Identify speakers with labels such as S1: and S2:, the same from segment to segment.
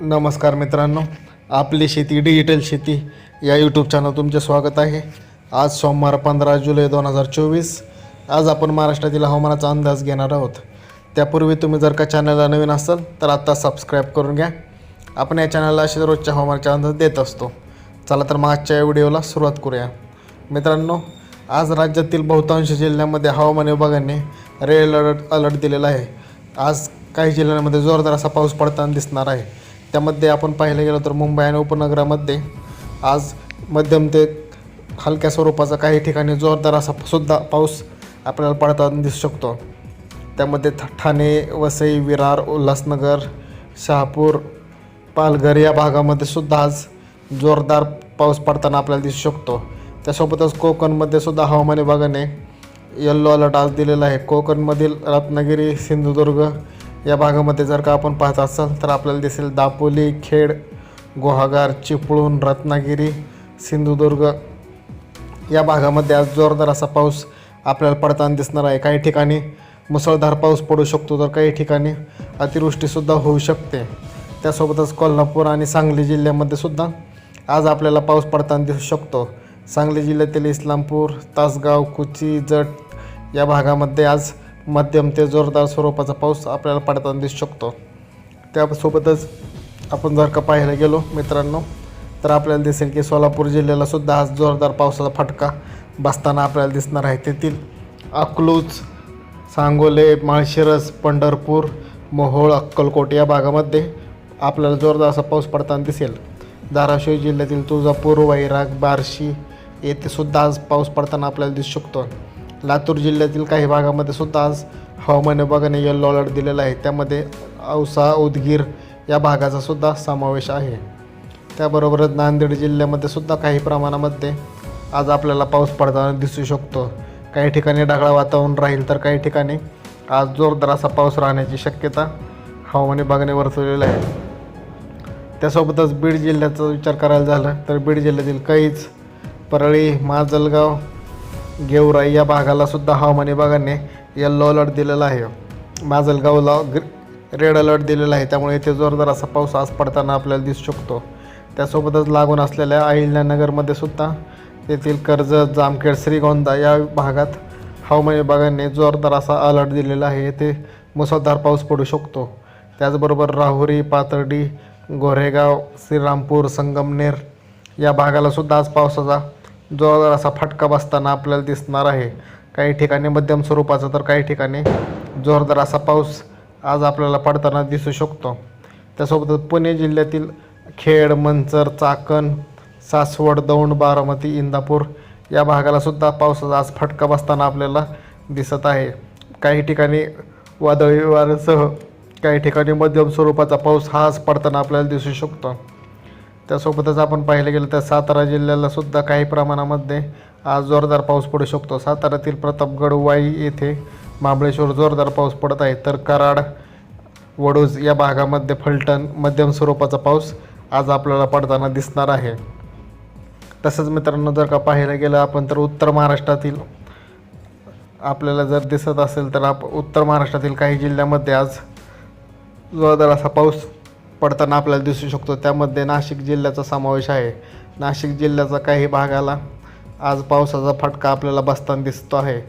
S1: नमस्कार मित्रांनो आपली शेती डिजिटल शेती या यूट्यूब चॅनल तुमचे स्वागत आहे. आज सोमवार पंधरा जुलै दोन हजार चोवीस. आज आपण महाराष्ट्रातील हवामानाचा अंदाज घेणार आहोत. त्यापूर्वी तुम्ही जर का चॅनलला नवीन असाल तर आत्ता सबस्क्राईब करून घ्या. आपण या चॅनलला असे रोजच्या हवामानाचा अंदाज देत असतो. चला तर मग आजच्या या व्हिडिओला सुरुवात करूया. मित्रांनो आज राज्यातील बहुतांश जिल्ह्यांमध्ये हवामान विभागाने रेड अलर्ट अलर्ट दिलेला आहे. आज काही जिल्ह्यांमध्ये जोरदार असा पाऊस पडताना दिसणार आहे. त्यामध्ये आपण पाहायला गेलो तर मुंबई आणि उपनगरामध्ये आज मध्यम ते हलक्या स्वरूपाचा काही ठिकाणी जोरदार असा सुद्धा पाऊस आपल्याला पडताना दिसू शकतो. त्यामध्ये ठाणे वसई विरार उल्हासनगर शहापूर पालघर या भागामध्ये सुद्धा आज जोरदार पाऊस पडताना आपल्याला दिसू शकतो. त्यासोबतच कोकणमध्ये सुद्धा हवामान विभागाने येल्लो अलर्ट आज दिलेला आहे. कोकणमधील रत्नागिरी सिंधुदुर्ग या भागामध्ये जर का आपण पाहत असाल तर आपल्याला दिसेल दापोली खेड गुहागार चिपळूण रत्नागिरी सिंधुदुर्ग. या भागामध्ये आज जोरदार असा पाऊस आपल्याला पडताना दिसणार आहे. काही ठिकाणी मुसळधार पाऊस पडू शकतो तर काही ठिकाणी अतिवृष्टीसुद्धा होऊ शकते. त्यासोबतच कोल्हापूर आणि सांगली जिल्ह्यामध्ये सुद्धा आज आपल्याला पाऊस पडताना दिसू शकतो. सांगली जिल्ह्यातील इस्लामपूर तासगाव कुची जट या भागामध्ये आज मध्यम ते जोरदार स्वरूपाचा पाऊस आपल्याला पडताना दिसू शकतो. त्यासोबतच आपण जर का पाहायला गेलो मित्रांनो तर आपल्याला दिसेल की सोलापूर जिल्ह्याला सुद्धा आज जोरदार पावसाचा फटका बसताना आपल्याला दिसणार आहे. तेथील अकलूज सांगोले माळशिरस पंढरपूर मोहोळ अक्कलकोट या भागामध्ये आपल्याला जोरदार असा पाऊस पडताना दिसेल. धाराशिव जिल्ह्यातील तुळजापूर वैराग बार्शी येथे सुद्धा आज पाऊस पडताना आपल्याला दिसू शकतो. लातूर जिल्ह्यातील काही भागामध्ये सुद्धा आज हवामान विभागाने येल्लो अलर्ट दिलेला आहे. त्यामध्ये औसा उदगीर या भागाचा सुद्धा समावेश आहे. त्याबरोबरच नांदेड जिल्ह्यामध्ये सुद्धा काही प्रमाणामध्ये आज आपल्याला पाऊस पडताना दिसू शकतो. काही ठिकाणी ढगाळ वातावरण राहील तर काही ठिकाणी आज जोरदार असा पाऊस राहण्याची शक्यता हवामान विभागाने वर्तवलेली आहे. त्यासोबतच बीड जिल्ह्याचा विचार करायला झाला तर बीड जिल्ह्यातील कैच परळी माजलगाव गेवराई या भागाला सुद्धा हवामान विभागाने येल्लो अलर्ट दिलेला आहे. माजलगावला ग्र- रेड अलर्ट दिलेला आहे. त्यामुळे इथे जोरदार असा पाऊस आज पडताना आपल्याला दिसू शकतो. त्यासोबतच लागून असलेल्या अहिल्यानगरमध्ये सुद्धा येथील कर्जत जामखेड श्रीगोंदा या भागात हवामान विभागाने जोरदार असा अलर्ट दिलेला आहे. येथे मुसळधार पाऊस पडू शकतो. त्याचबरोबर राहुरी पातर्डी गोरेगाव श्रीरामपूर संगमनेर या भागाला सुद्धा आज पावसाचा जोरदार असा फटका बसताना आपल्याला दिसणार आहे. काही ठिकाणी मध्यम स्वरूपाचा तर काही ठिकाणी जोरदार असा पाऊस आज आपल्याला पडताना दिसू शकतो. त्यासोबतच पुणे जिल्ह्यातील खेड मंचर चाकण सासवड दौंड बारामती इंदापूर या भागाला सुद्धा पावसाचा आज फटका बसताना आपल्याला दिसत आहे. काही ठिकाणी वादळी वाऱ्यासह काही ठिकाणी मध्यम स्वरूपाचा पाऊस हा आज पडताना आपल्याला दिसू शकतो. त्यासोबतच आपण पाहिलं गेलं तर सातारा जिल्ह्याला सुद्धा काही प्रमाणामध्ये आज जोरदार पाऊस पडू शकतो. साताऱ्यातील प्रतापगड वाई येथे महाबळेश्वर जोरदार पाऊस पडत आहे. तर कराड वडूज या भागामध्ये फलटण मध्यम स्वरूपाचा पाऊस आज आपल्याला पडताना दिसणार आहे. तसंच मित्रांनो जर का पाहायला गेलं आपण तर उत्तर महाराष्ट्रातील आपल्याला जर दिसत असेल तर आप उत्तर महाराष्ट्रातील काही जिल्ह्यामध्ये आज जोरदार असा पाऊस पडताना आपल्याला दिसू शकतो. त्यामध्ये नाशिक जिल्ह्याचा समावेश आहे. नाशिक जिल्ह्याचा काही भागाला आज पावसाचा फटका आपल्याला बसताना दिसतो आहे.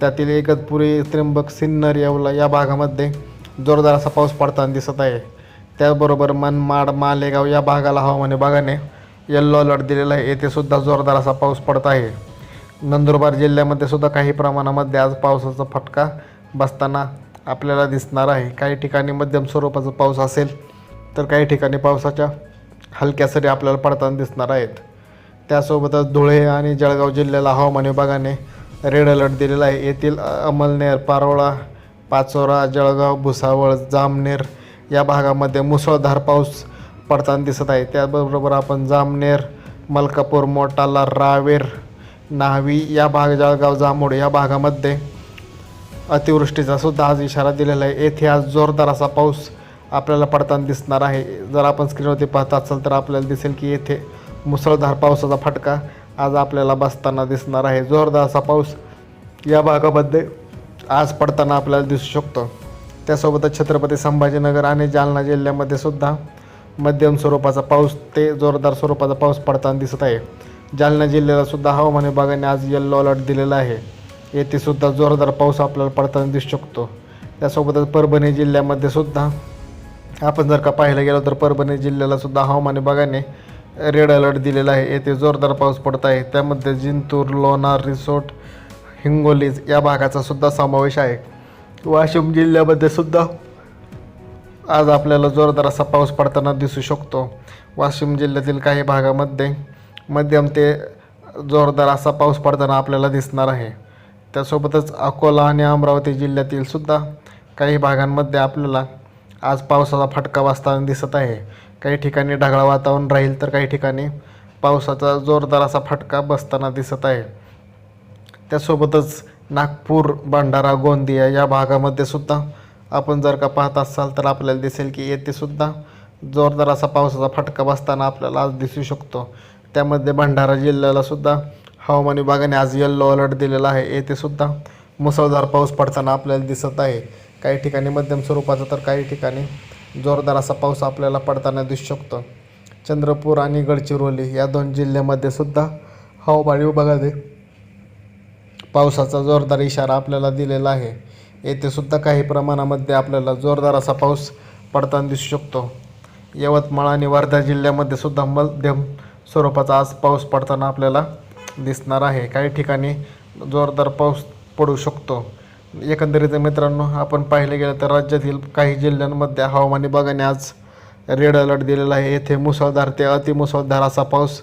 S1: त्यातील एकतपुरी त्र्यंबक सिन्नर येवला या भागामध्ये जोरदार असा पाऊस पडताना दिसत आहे. त्याचबरोबर मनमाड मालेगाव या भागाला हवामान विभागाने येल्लो अलर्ट दिलेला आहे. येथे सुद्धा जोरदार असा पाऊस पडत आहे. नंदुरबार जिल्ह्यामध्ये सुद्धा काही प्रमाणामध्ये आज पावसाचा फटका बसताना आपल्याला दिसणार आहे. काही ठिकाणी मध्यम स्वरूपाचा पाऊस असेल तर काही ठिकाणी पावसाच्या हलक्या सरी आपल्याला पडताना दिसणार आहेत. त्यासोबतच धुळे आणि जळगाव जिल्ह्याला हवामान विभागाने रेड अलर्ट दिलेला आहे. येथील अमलनेर पारोळा पाचोरा जळगाव भुसावळ जामनेर या भागामध्ये मुसळधार पाऊस पडताना दिसत आहे. त्याबरोबर आपण जामनेर मलकापूर मोटाला रावेर न्हावी या भाग जळगाव जामोड या भागामध्ये अतिवृष्टीचा सुद्धा आज इशारा दिलेला आहे. येथे आज जोरदार असा पाऊस आपल्याला पडताना दिसणार आहे. जर आपण स्क्रीनवरती पाहत असाल तर आपल्याला दिसेल की येथे मुसळधार पावसाचा फटका आज आपल्याला बसताना दिसणार आहे. जोरदार असा पाऊस या भागामध्ये आज पडताना आपल्याला दिसू शकतो. त्यासोबतच छत्रपती संभाजीनगर आणि जालना जिल्ह्यामध्ये सुद्धा मध्यम स्वरूपाचा पाऊस ते जोरदार स्वरूपाचा पाऊस पडताना दिसत आहे. जालना जिल्ह्याला सुद्धा हवामान विभागाने आज येल्लो अलर्ट दिलेला आहे. येथे सुद्धा जोरदार पाऊस आपल्याला पडताना दिसू शकतो. त्यासोबतच परभणी जिल्ह्यामध्ये सुद्धा आपण जर का पाहायला गेलो तर परभणी जिल्ह्यालासुद्धा हवामान विभागाने रेड अलर्ट दिलेला आहे. येथे जोरदार पाऊस पडत आहे. त्यामध्ये जिंतूर लोणार रिसोर्ट हिंगोलीज या भागाचा सुद्धा समावेश आहे. वाशिम जिल्ह्यामध्ये सुद्धा आज आपल्याला जोरदार असा पाऊस पडताना दिसू शकतो. वाशिम जिल्ह्यातील काही भागामध्ये मध्यम ते जोरदार असा पाऊस पडताना आपल्याला दिसणार आहे. त्यासोबतच अकोला आणि अमरावती जिल्ह्यातील सुद्धा काही भागांमध्ये आपल्याला आज पावसाचा फटका बसताना दिसत आहे. काही ठिकाणी ढगाळ वातावरण राहील तर काही ठिकाणी पावसाचा जोरदार असा फटका बसताना दिसत आहे. त्यासोबतच नागपूर भंडारा गोंदिया या भागामध्ये सुद्धा आपण जर का पाहत असाल तर आपल्याला दिसेल की येथे सुद्धा जोरदार असा पावसाचा फटका बसताना आपल्याला आज दिसू शकतो. त्यामध्ये भंडारा जिल्ह्याला सुद्धा हवामान विभागाने आज येल्लो अलर्ट दिलेला आहे. येथे सुद्धा मुसळधार पाऊस पडताना आपल्याला दिसत आहे. काही ठिकाणी मध्यम स्वरूपाचा तर काही ठिकाणी जोरदार असा पाऊस आपल्याला पडताना दिसू शकतो. चंद्रपूर आणि गडचिरोली या दोन जिल्ह्यामध्ये सुद्धा हवामान विभागाने पावसाचा जोरदार इशारा आपल्याला दिलेला आहे. येथे सुद्धा काही प्रमाणामध्ये आपल्याला जोरदार असा पाऊस पडताना दिसू शकतो. यवतमाळ आणि वर्धा जिल्ह्यामध्ये सुद्धा मध्यम स्वरूपाचा आज पाऊस पडताना आपल्याला दिसणार आहे. काही ठिकाणी जोरदार पाऊस पडू शकतो. एकंदरीत मित्रांनो आपण पाहिलं गेलं तर राज्यातील काही जिल्ह्यांमध्ये हवामान विभागाने आज रेड अलर्ट दिलेला आहे. येथे मुसळधार ते अतिमुसळधार असा पाऊस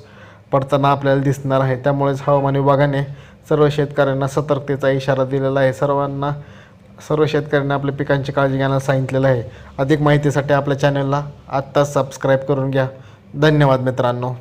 S1: पडताना आपल्याला दिसणार आहे. त्यामुळेच हवामान विभागाने सर्व शेतकऱ्यांना सतर्कतेचा इशारा दिलेला आहे. सर्वांना सर्व शेतकऱ्यांना आपल्या पिकांची काळजी घ्यायला सांगितलेलं आहे. अधिक माहितीसाठी आपल्या चॅनलला आत्ताच सबस्क्राईब करून घ्या. धन्यवाद मित्रांनो.